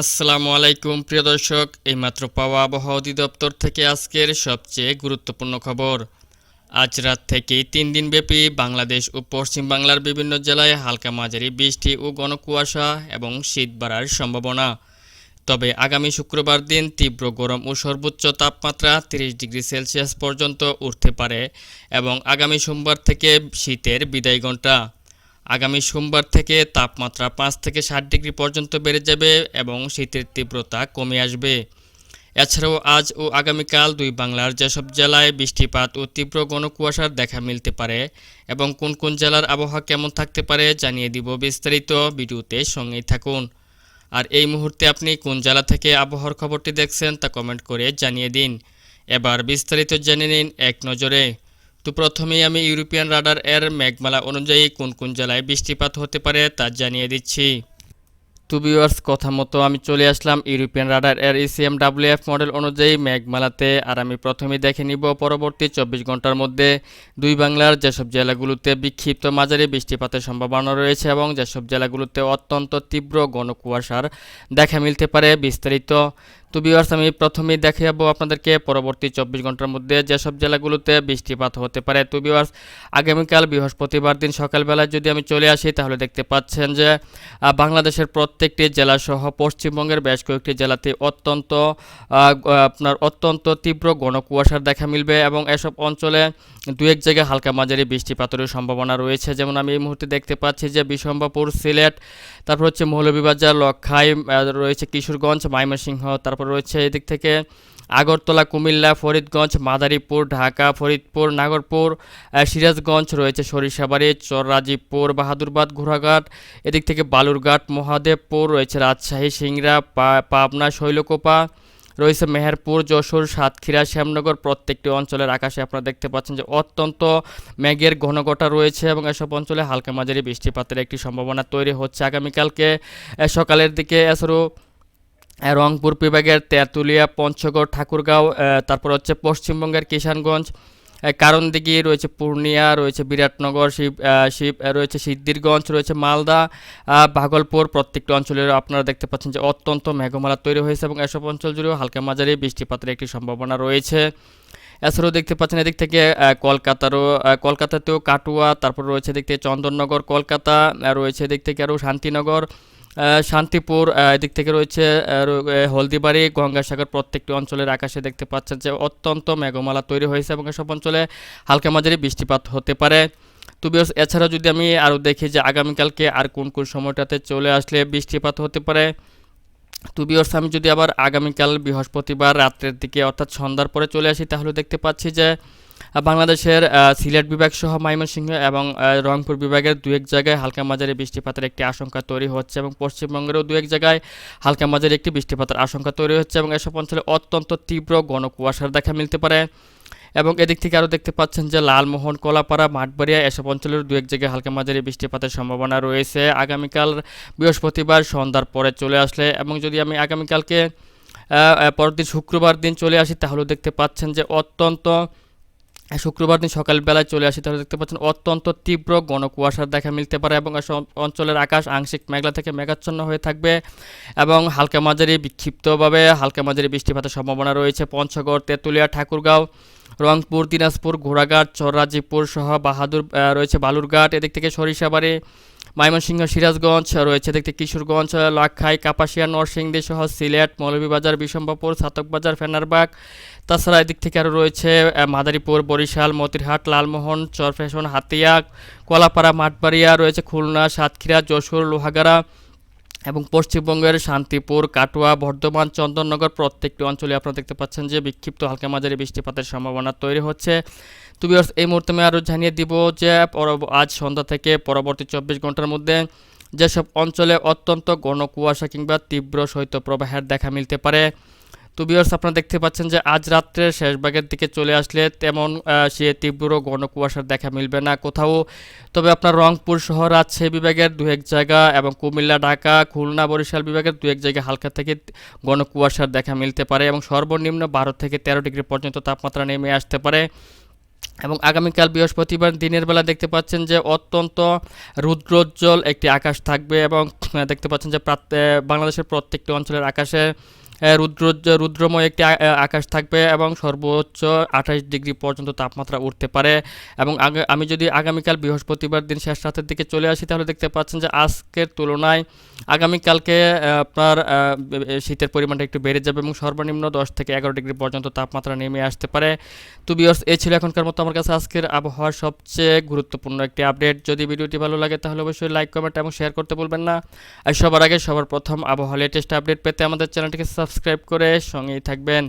আসসালামু আলাইকুম, প্রিয় দর্শক। এইমাত্র পাওয়া আবহাওয়া অধিদপ্তর থেকে আজকের সবচেয়ে গুরুত্বপূর্ণ খবর। আজ রাত থেকেই তিন দিনব্যাপী বাংলাদেশ ও পশ্চিম বাংলার বিভিন্ন জেলায় হালকা মাঝারি বৃষ্টি ও ঘন কুয়াশা এবং শীত বাড়ার সম্ভাবনা। তবে আগামী শুক্রবার দিন তীব্র গরম ও সর্বোচ্চ তাপমাত্রা তিরিশ ডিগ্রি সেলসিয়াস পর্যন্ত উঠতে পারে এবং আগামী সোমবার থেকে শীতের বিদায় ঘণ্টা। আগামী সোমবার থেকে তাপমাত্রা পাঁচ থেকে ষাট ডিগ্রি পর্যন্ত বেড়ে যাবে এবং শীতের তীব্রতা কমে আসবে। এছাড়াও আজ ও আগামীকাল দুই বাংলার যেসব জেলায় বৃষ্টিপাত ও তীব্র গণকুয়াশার দেখা মিলতে পারে এবং কোন কোন জেলার আবহাওয়া কেমন থাকতে পারে জানিয়ে দিব বিস্তারিত ভিডিওতে সঙ্গেই থাকুন। আর এই মুহূর্তে আপনি কোন জেলা থেকে আবহাওয়ার খবরটি দেখছেন তা কমেন্ট করে জানিয়ে দিন। এবার বিস্তারিত জেনে নিন এক নজরে। তো প্রথমেই আমি ইউরোপিয়ান রাডার এর মেঘমালা অনুযায়ী কোন কোন জেলায় বৃষ্টিপাত হতে পারে তা জানিয়ে দিচ্ছি। টু ভিউয়ার্স কথা মতো আমি চলে আসলাম ইউরোপিয়ান রাডার এর ইসিএম ডাব্লিউএফ মডেল অনুযায়ী মেঘমালাতে। আর আমি প্রথমেই দেখে নিব পরবর্তী চব্বিশ ঘণ্টার মধ্যে দুই বাংলার যেসব জেলাগুলোতে বিক্ষিপ্ত মাঝারি বৃষ্টিপাতের সম্ভাবনা রয়েছে এবং যেসব জেলাগুলোতে অত্যন্ত তীব্র ঘন কুয়াশার দেখা মিলতে পারে বিস্তারিত। তো ভিউয়ার্স আমি প্রথমেই দেখে যাব আপনাদেরকে পরবর্তী চব্বিশ ঘণ্টার মধ্যে যেসব জেলাগুলোতে বৃষ্টিপাত হতে পারে। তো ভিউয়ার্স আগামীকাল বৃহস্পতিবার দিন সকালবেলায় যদি আমি চলে আসি, তাহলে দেখতে পাচ্ছেন যে বাংলাদেশের প্রত্যেকটি জেলাসহ পশ্চিমবঙ্গের বেশ কয়েকটি জেলাতে অত্যন্ত আপনার অত্যন্ত তীব্র ঘন কুয়াশার দেখা মিলবে এবং এসব অঞ্চলে দু এক জায়গায় হালকা মাঝারি বৃষ্টিপাতের সম্ভাবনা রয়েছে। যেমন আমি এই মুহূর্তে দেখতে পাচ্ছি যে বিশম্বাপুর সিলেট, তারপর হচ্ছে মৌলভীবাজার লক্ষাই রয়েছে কিশোরগঞ্জ, ময়মনসিংহ, তারপর রয়েছে এদিক থেকে আগরতলা কুমিল্লা ফরিদগঞ্জ মাদারীপুর ঢাকা ফরিদপুর নাগরপুর সিরাজগঞ্জ রয়েছে সরিষাবাড়ি চররাজীবপুর বাহাদুরবাদ ঘোড়াঘাট। এদিক থেকে বালুরঘাট মহাদেবপুর রয়েছে রাজশাহী সিংড়া পাবনা শৈলকোপা রয়েছে মেহেরপুর যশোর সাতক্ষীরা শ্যামনগর প্রত্যেকটি অঞ্চলের আকাশে আপনারা দেখতে পাচ্ছেন যে অত্যন্ত মেঘের ঘনঘটা রয়েছে এবং এসব অঞ্চলে হালকা মাঝারি বৃষ্টিপাতের একটি সম্ভাবনা তৈরি হচ্ছে। আগামীকালকে সকালের দিকে আহ, রংপুর বিভাগের তেঁতুলিয়া পঞ্চগড় ঠাকুরগাঁও তারপর হচ্ছে পশ্চিমবঙ্গের কিষানগঞ্জ আহ, কারণদিঘি রয়েছে পূর্ণিয়া রয়েছে বিরাটনগর শিব শিব রয়েছে সিদ্ধিরগঞ্জ রয়েছে মালদা ভাগলপুর প্রত্যেকটি অঞ্চলের আপনারা দেখতে পাচ্ছেন যে অত্যন্ত মেঘমালা তৈরি হয়েছে এবং এসব অঞ্চল জুড়েও হালকা মাঝারি বৃষ্টিপাতের একটি সম্ভাবনা রয়েছে। এছাড়াও দেখতে পাচ্ছেন এদিক থেকে কলকাতারও কলকাতাতেও কাটুয়া তারপর রয়েছে থেকে চন্দননগর কলকাতা রয়েছে এদিক থেকে আরও শান্তিনগর শান্তিপুর এদিক থেকে রয়েছে হলদিবাড়ি, গঙ্গাসাগর, প্রত্যেকটি অঞ্চলের আকাশে দেখতে পাচ্ছেন যে অত্যন্ত মেঘমালা তৈরি হয়েছে এবং এসব অঞ্চলে হালকা মাঝারি বৃষ্টিপাত হতে পারে। তো বিকজ এছাড়া যদি আমি আরও দেখি যে আগামীকালকে আর কোন কোন সময়টাতে চলে আসলে বৃষ্টিপাত হতে পারে, তো বিয়র্স, আমি যদি আবার আগামীকাল বৃহস্পতিবার রাত্রের দিকে অর্থাৎ সন্ধ্যার পরে চলে আসি, তাহলে দেখতে পাচ্ছি যে বাংলাদেশের সিলেট বিভাগ সহ ময়মনসিংহ এবং রংপুর বিভাগের দু এক জায়গায় হালকা মাঝারি বৃষ্টিপাতের একটি আশঙ্কা তৈরি হচ্ছে এবং পশ্চিমবঙ্গেরও দু এক জায়গায় হালকা মাঝারি একটি বৃষ্টিপাতের আশঙ্কা তৈরি হচ্ছে এবং এসব অঞ্চলে অত্যন্ত তীব্র ঘন কুয়াশার দেখা মিলতে পারে। এবং এদিক থেকে আরও দেখতে পাচ্ছেন যে লালমোহন কলাপাড়া মাঠবাড়িয়া এসব অঞ্চলের দু এক জায়গায় হালকা মাঝারি বৃষ্টিপাতের সম্ভাবনা রয়েছে। আগামীকাল বৃহস্পতিবার সন্ধ্যার পরে চলে আসলে এবং যদি আমি আগামীকালকে আহ, আহ, পরের দিন শুক্রবার দিন চলে আসি তাহলেও দেখতে পাচ্ছেন যে অত্যন্ত শুক্রবার দিন সকালবেলায় চলে আসি, তাহলে দেখতে পাচ্ছেন অত্যন্ত তীব্র ঘন কুয়াশার দেখা মিলতে পারে এবং অঞ্চলের আকাশ আংশিক মেঘলা থেকে মেঘাচ্ছন্ন হয়ে থাকবে এবং হালকা মাঝারি বিক্ষিপ্তভাবে হালকা মাঝারি বৃষ্টিপাতের সম্ভাবনা রয়েছে। পঞ্চগড়, তেঁতুলিয়া, ঠাকুরগাঁও রংপুর, দিনাজপুর, ঘোড়াঘাট চররাজীবপুর সহ বাহাদুর রয়েছে বালুরঘাট। এদিক থেকে সরিষাবাড়ি, ময়মনসিংহ, সিরাজগঞ্জ রয়েছে। দেখতে কিশোরগঞ্জ, লাক্ষাই, কাপাসিয়া, নরসিংদী সহ সিলেট, মৌলভীবাজার বিশম্বপুর ছাতকবাজার, ফেনারবাগ। তাছাড়া এদিক থেকে আরও রয়েছে মাদারীপুর, বরিশাল, মতিরহাট, লালমোহন চরফ্যাশন হাতিয়া কলাপাড়া মাঠবাড়িয়া রয়েছে খুলনা, সাতক্ষীরা, যশোর, লোহাগাড়া এবং পশ্চিমবঙ্গের শান্তিপুর, কাটোয়া, বর্ধমান, চন্দননগর প্রত্যেকটি অঞ্চলে আপনারা দেখতে পাচ্ছেন যে বিক্ষিপ্ত হালকা মাঝারি বৃষ্টিপাতের সম্ভাবনা তৈরি হচ্ছে। তো এই মুহূর্তে আমি আরও জানিয়ে দিব যে আজ সন্ধ্যা থেকে পরবর্তী চব্বিশ ঘণ্টার মধ্যে যেসব অঞ্চলে অত্যন্ত ঘন কুয়াশা কিংবা তীব্র শৈত্যপ্রবাহের দেখা মিলতে পারে। তো বিয়ার্স আপনারা দেখতে পাচ্ছেন যে আজ রাত্রের শেষ ভাগের দিকে চলে আসলে তেমন সে তীব্র ঘন কুয়াশার দেখা মিলবে না কোথাও। তবে আপনার রংপুর সহ রাজশাহী বিভাগের দু এক জায়গা এবং কুমিল্লা, ঢাকা, খুলনা, বরিশাল বিভাগের দু এক জায়গায় হালকা থেকে ঘন কুয়াশার দেখা মিলতে পারে এবং সর্বনিম্ন বারো থেকে তেরো ডিগ্রি পর্যন্ত তাপমাত্রা নেমে আসতে পারে। এবং আগামীকাল বৃহস্পতিবার দিনের বেলা দেখতে পাচ্ছেন যে অত্যন্ত রুদ্রোজ্জ্বল একটি আকাশ থাকবে এবং দেখতে পাচ্ছেন যে বাংলাদেশের প্রত্যেকটি অঞ্চলের আকাশে রুদ্র, রুদ্রময় একটি আকাশ থাকবে এবং সর্বোচ্চ আঠাশ ডিগ্রি পর্যন্ত তাপমাত্রা উঠতে পারে। এবং আমি যদি আগামীকাল বৃহস্পতিবার দিন শেষ রাতের দিকে চলে আসি, তাহলে দেখতে পাচ্ছেন যে আজকের তুলনায় আগামীকালকে আপনার শীতের পরিমাণটা একটু বেড়ে যাবে এবং সর্বনিম্ন দশ থেকে এগারো ডিগ্রি পর্যন্ত তাপমাত্রা নেমে আসতে পারে। তো বিয়র্স এ ছিল এখনকার মতো আমার কাছে আজকের আবহাওয়ার সবচেয়ে গুরুত্বপূর্ণ একটি আপডেট। যদি ভিডিওটি ভালো লাগে, তাহলে অবশ্যই লাইক কমেন্ট এবং শেয়ার করতে বলবেন না। আর সবার আগে সবার প্রথম আবহাওয়া লেটেস্ট আপডেট পেতে আমাদের চ্যানেলটিকে সাবস্ক্রাইব করে সঙ্গেই থাকবেন।